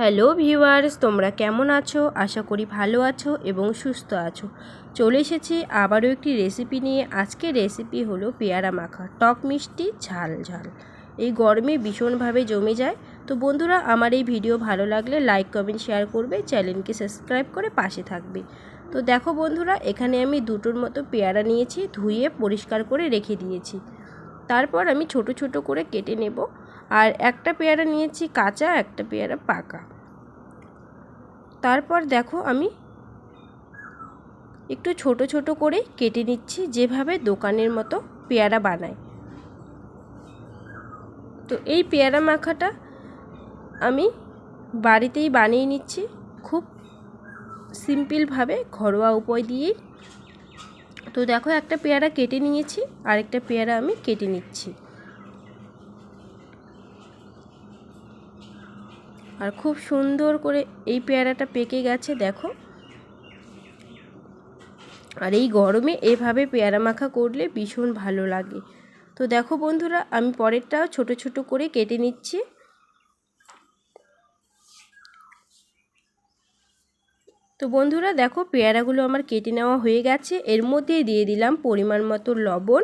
Hello viewers, তোমরা কেমন আছো? আশা করি ভালো আছো এবং সুস্থ আছো। চলে এসেছি আবারও একটি রেসিপি নিয়ে। আজকের রেসিপি হলো পেয়ারা মাখা, টক মিষ্টি, ঝাল ঝাল। এই গরমে ভীষণভাবে জমে যায়। তো বন্ধুরা, আমার এই ভিডিও ভালো লাগলে লাইক কমেন্ট শেয়ার করবে। চ্যানেলকে সাবস্ক্রাইব করে পাশে থাকবে। তো দেখো বন্ধুরা, এখানে আমি দুটোর মতো পেয়ারা নিয়েছি, ধুয়ে পরিষ্কার করে রেখে দিয়েছি। তারপর আমি ছোট ছোট করে কেটে নেব। আর একটা পেয়ারা নিয়েছি কাঁচা, একটা পেয়ারা পাকা। তারপর দেখো আমি একটু ছোট ছোট করে কেটে নিচ্ছি যেভাবে দোকানের মতো পেয়ারা বানায়। তো এই পেয়ারা মাখাটা আমি বাড়িতেই বানিয়ে নিচ্ছি। খুব সিম্পলভাবে ঘরোয়া উপায় দিয়েই তো দেখো একটা পেয়ারা কেটে নিয়েছি, আরেকটা পেয়ারা আমি কেটে নিচ্ছি। আর খুব সুন্দর করে এই পেয়ারাটা পেকে গেছে, দেখো। আর এই গরমে এভাবে পেয়ারা মাখা করলে ভীষণ ভালো লাগে। তো দেখো বন্ধুরা, আমি পরেরটাও ছোট ছোট করে কেটে নিচ্ছি। তো বন্ধুরা দেখো পেয়ারাগুলো আমার কেটে নেওয়া হয়ে গেছে। এর মধ্যে দিয়ে দিলাম পরিমাণ মতো লবণ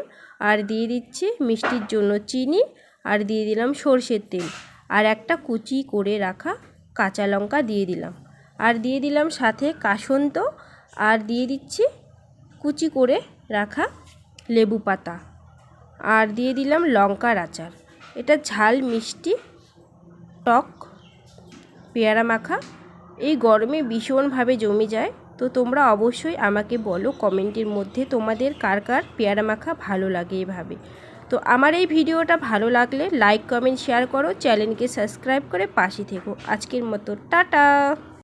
আর দিয়ে দিচ্ছি মিষ্টির জন্য চিনি আর দিয়ে দিলাম সর্ষের তেল। আর একটা কুচি করে রাখা কাঁচা লঙ্কা দিয়ে দিলাম। আর দিয়ে দিলাম সাথে কাসন্ত আর দিয়ে দিচ্ছি কুচি করে রাখা লেবু পাতা। আর দিয়ে দিলাম লঙ্কার আচার। এটা ঝাল মিষ্টি টক পেয়ারা মাখা এই গরমে ভীষণভাবে জমে যায়। তো তোমরা অবশ্যই আমাকে বলো কমেন্টের মধ্যে তোমাদের কার কার পেয়ারা মাখা ভালো লাগে এভাবে। তো আমার এই ভিডিওটা ভালো লাগলে লাইক, কমেন্ট, শেয়ার করো, চ্যানেলকে সাবস্ক্রাইব করে পাশে থেকো। আজকের মতো, টাটা!